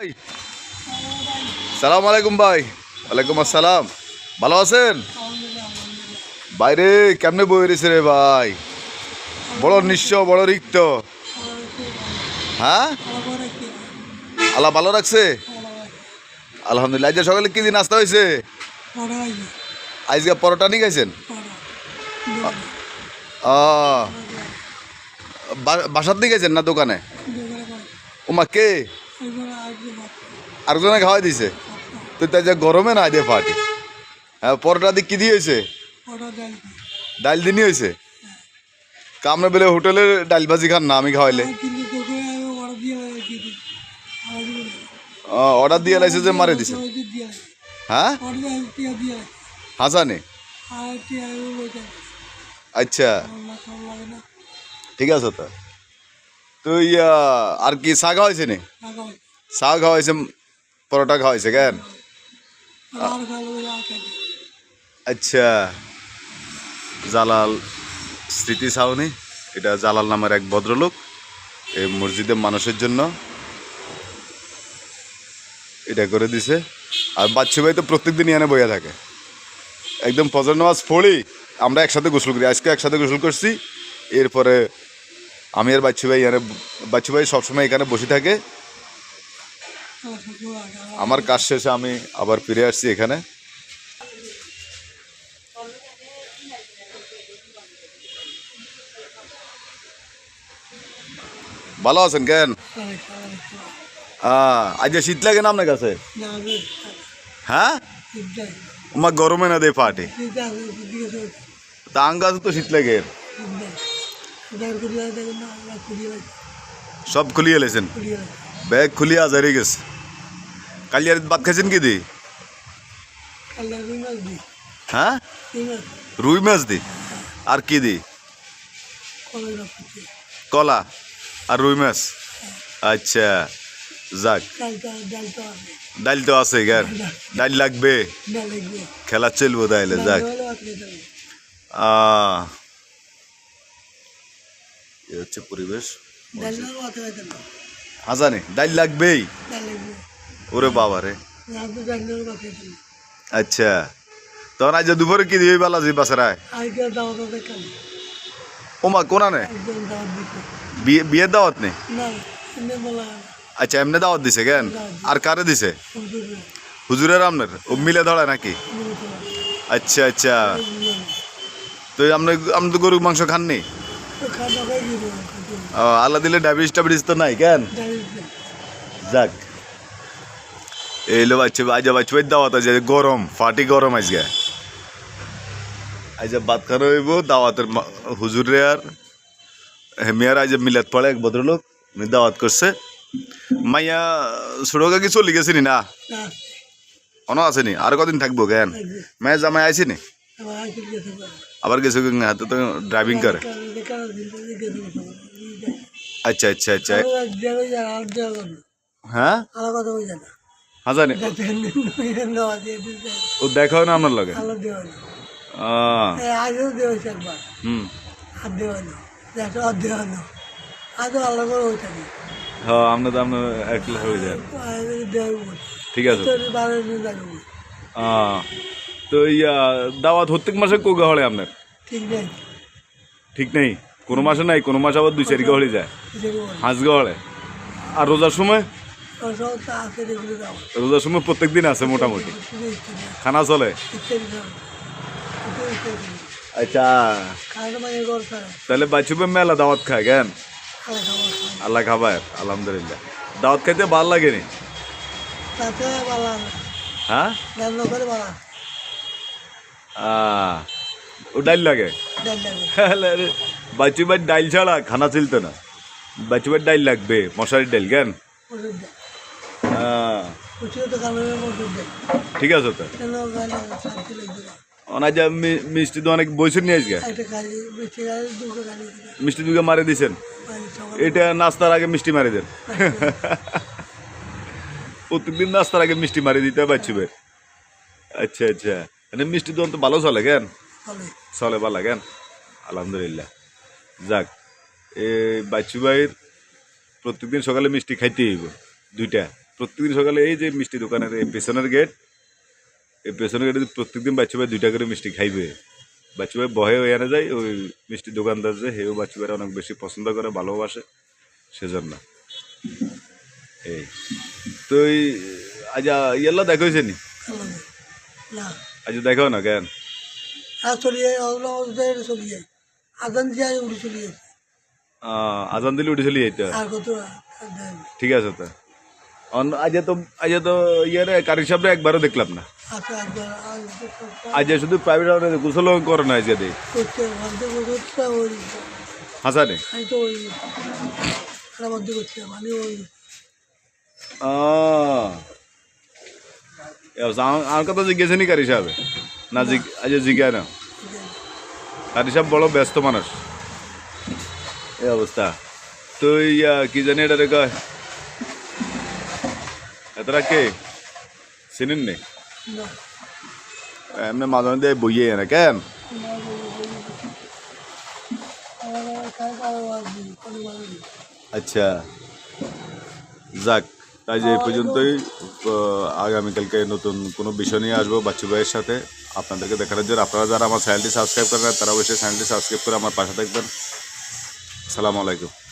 ভাই। সালাম আলাইকুম ভাই আসসালাম। ভালো আছেন? বাইরে কেমনে বই রয়েছে রে ভাই? বড় নিঃস্ব, বড় রিক্ত। হ্যাঁ? আল্লাহ ভালো রাখছে? আলহামদুলিল্লাহ। আজকে সকালে কি দিন নাস্তা হয়েছে? আজকে পরোটা নিয়ে গেছেন? বাসার দিকে গেছেন না দোকানে? ওমা কে? আরেকজনে খাওয়াই দিছে। তো তাই যে গরমে না দিয়ে পার্টি হ্যাঁ পরোটা দিয়ে কি দিয়েছে ডাল দিনই হয়েছে? কামনে বেলে হোটেলের ডাল ভাজি খান না আমি খাওয়াইলে। অর্ডার দিয়ে লাইছে যে মারে দিছে? হ্যাঁ? হাসানে? আচ্ছা। ঠিক আছে তো। তো ইয়া আর কি চা খাওয়াইছে নি? চা খাওয়াইছে পরোটা খাওয়াইছে কেন? আচ্ছা জালাল স্মৃতি সাউনি এটা জালাল নামের এক ভদ্রলোক এই মসজিদের মানুষের জন্য এটা করে দিছে। আর বাচ্চু ভাই তো প্রত্যেক দিনই এনে বইয়া থাকে। একদম ফজর নামাজ পড়ি আমরা একসাথে গোসল করি। আজকে একসাথে গোসল করছি এরপরে আমি আর বাচ্চু ভাই এখানে বাচ্চু ভাই সবসময় এখানে বসে থাকে। আমার কাজ শেষে আমি আবার ফিরে আসছি এখানে। ভালো আছেন কেন? হ্যাঁ আজ শীত লাগে না আপনার কাছে? হ্যাঁ? আমার গরমে না দে পাটি। তা আং গাছে তো শীত লাগে। সব খুলিয়ে লেছেন। ব্যাগ খুলিয়ে আজারি গেছে। কালি আর ভাত খাইছেন কি দি? হ্যাঁ? রুই মাছ দি। আর কি দি? কলা আর রুই মাছ? আচ্ছা যাক। ডাল তো আছে। গার। ডাল লাগবে। খেলা চলবো তাইলে যাক। এ হচ্ছে পরিবেশ। হাজানে ডাল লাগবেই। ওরে বাবা রে আচ্ছা। তখন আজ দুপুরে কি দিবি বেলা যাই বাসারায়? ওমা কোনা নে বিয়ে বিয়ের দাওয়াত নেই? আচ্ছা এমনি দাওয়াত দিছে কেন? আর কারে দিছে? হুজুরের আপনার ও মিলে ধরায় নাকি? আচ্ছা আচ্ছা। তো আপনি আপনি তো গরু মাংস খাননি? ও, আল্লাহ দিলে ডায়াবেটিস টাইবেটিস তো নাই কেন? যাক এইলো বাচ্চা আজ বাচ্চা ভাই দাওয়াত আছে গরম ফাটি গরম আজকে আজ ভাত খানো হইব দাওয়াতের মা- হুজুরে আর হেমিয়ার আজ মিলাদ পড়ে এক ভদ্রলোক উনি দাওয়াত করছে মাইয়া ছোটো কাকি চলি গেছে নি না অন আসেনি আর কদিন থাকব কেন মায়ের জামাই আইসিনি আবার গেছে কি হাতে তো ড্রাইভিং করে আচ্ছা আচ্ছা আচ্ছা হ্যাঁ? জানি ও দেখাও না আপনার লগে। একবার। হুম। করে ওই থাকি। হ্যাঁ তো আপনার একলা হয়ে যায়। ঠিক আছে। তো ইয়া দাওয়াত প্রত্যেক মাসে কো গহলে আপনার? ঠিক নেই। ঠিক নেই? কোনো মাসে নাই? কোনো মাসে আবার দুই চারি গহলে যায়। হাঁস গহলে। আর রোজার সময়? রোজার সময় প্রত্যেক দিন আছে মোটামুটি। খানা চলে? আচ্ছা। তাহলে বাচ্চুবে মেলা দাওয়াত খায়, কেন? আল্লাহ খাবার আলহামদুলিল্লাহ। দাওয়াত খাইতে ভালো লাগেনি? হ্যাঁ? ও ডাইল লাগে? লাগবে ডাইল ছাড়া খানা চলতো না। বাচ্চু ভাই ডাইল লাগবে, মশারির ডাইল, কেন? ঠিক আছে তো? অনাজ মিষ্টি তো অনেক বইছেন নিয়ে আসবে মিষ্টি দুগে মারে দিছেন? এটা নাস্তার আগে মিষ্টি মারি দেন। প্রত্যেকদিন নাস্তার আগে মিষ্টি মারি দিতে পারছি ভাই। আচ্ছা আচ্ছা। মানে মিষ্টি দোকান তো ভালো চলে কেন? চলে ভালো কেন? আলহামদুলিল্লাহ। যাক, এই বাচ্চু ভাইয়ের প্রত্যেকদিন সকালে মিষ্টি খাইতে হইব, দুইটা। প্রত্যেকদিন সকালে এই যে মিষ্টি দোকানের এই পেছনের গেট এই পেছনের গেটে প্রত্যেকদিন বাচ্চা ভাই দুইটা করে মিষ্টি খাইবে। বাচ্চা ভাই বহে হয়ে আনা যায় ওই মিষ্টি দোকানদার যে হেও বাচ্চা ভাইরা অনেক বেশি পছন্দ করে ভালোবাসে সেজন্য। এই। তো এই আজ ইয়েলা দেখা হয়েছে নি? আজ দেখাও না কেন? দিয়ে উড়ে চলিয়ে আজান দিলে দেয় না। ঠিক আছে তো। অন আজ তো আজ তো ইয়ে কারি সাহেবরা একবারও দেখলাম না। আচ্ছা একবার আর আজ শুধু প্রাইভেট হাউসে গোসল করে না আজকে দিয়ে হাসানে? করছি মানে আমার কথা জিজ্ঞেস নি কারি সাহেব? না আজ জিজ্ঞা না। কারি সাহেব বড় ব্যস্ত মানুষ। এই অবস্থা। তো ইয়া কি জানি এটা রে কয় এতটা কে চিনেন নি এমনি মাঝে মধ্যে বইয়ে না কেন আচ্ছা যাক আজ এই পর্যন্তই আগামীকালকে নতুন কোনো বিষয় নিয়ে আসব বাচ্চু ভাইয়ের সাথে আপনাদেরকে দেখানোর জন্য আপনারা যারা আমার চ্যানেলটি সাবস্ক্রাইব করেন তারা অবশ্যই চ্যানেলটি সাবস্ক্রাইব করে আমার পাশে থাকবেন সালামু আলাইকুম